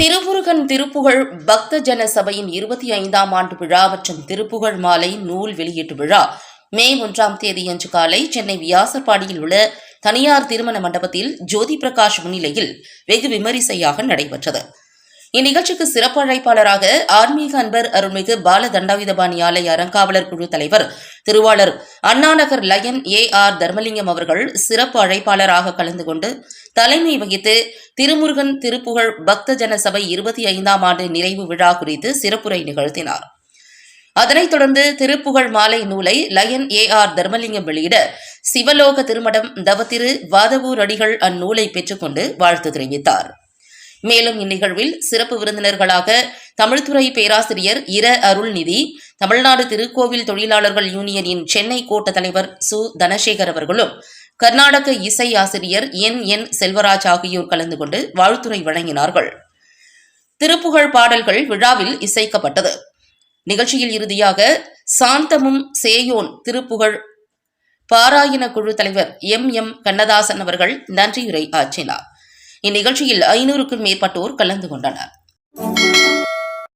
திருமுருகன் திருப்புகழ் பக்த ஜன சபையின் இருபத்தி ஐந்தாம் ஆண்டு விழா மற்றும் திருப்புகழ் மாலை நூல் வெளியீட்டு விழா. மே ஒன்றாம் தேதியன்று காலை சென்னை வியாசர்பாடியில் உள்ள தனியார் திருமண மண்டபத்தில் ஜோதி பிரகாஷ் முன்னிலையில் வெகு விமரிசையாக நடைபெற்றது. இந்நிகழ்ச்சிக்கு சிறப்பு அழைப்பாளராக ஆன்மீக அன்பர் அருள்மிகு பால தண்டாயுதபாணி ஆலய அறங்காவலர் குழு தலைவர் திருவாளர் Annanagar lion A R Dharmalingam அவர்கள் சிறப்பு அழைப்பாளராக கலந்து கொண்டு தலைமை வகித்து திருமுருகன் திருப்புகழ் பக்த ஜன சபை இருபத்தி ஐந்தாம் ஆண்டு நிறைவு விழா குறித்து சிறப்புரை நிகழ்த்தினார். அதனைத் தொடர்ந்து திருப்புகழ் மாலை நூலை லயன் ஏ ஆர் தர்மலிங்கம் வெளியிட சிவலோக திருமடம் தவத்திரு வாதவூர் அடிகள் அந்நூலை பெற்றுக்கொண்டு வாழ்த்து தெரிவித்தார். மேலும் இந்நிகழ்வில் சிறப்பு விருந்தினர்களாக தமிழ்துறை பேராசிரியர் இர அருள்நிதி தமிழ்நாடு திருக்கோவில் தொழிலாளர்கள் யூனியனின் சென்னை கோட்ட தலைவர் சு. தனசேகர் அவர்களும் கர்நாடக இசை ஆசிரியர் என். என். செல்வராஜ் ஆகியோர் கலந்து கொண்டு வாழ்த்துரை வழங்கினார்கள். திருப்புகழ் பாடல்கள் விழாவில் இசைக்கப்பட்டது. நிகழ்ச்சியில் இறுதியாக சாந்தமும் சேயோன் திருப்புகழ் பாராயண குழு தலைவர் எம். எம். கண்ணதாசன் அவர்கள் நன்றியுரை ஆற்றினார். இந்நிகழ்ச்சியில் ஐநூறுக்கும் மேற்பட்டோர் கலந்து கொண்டனர்.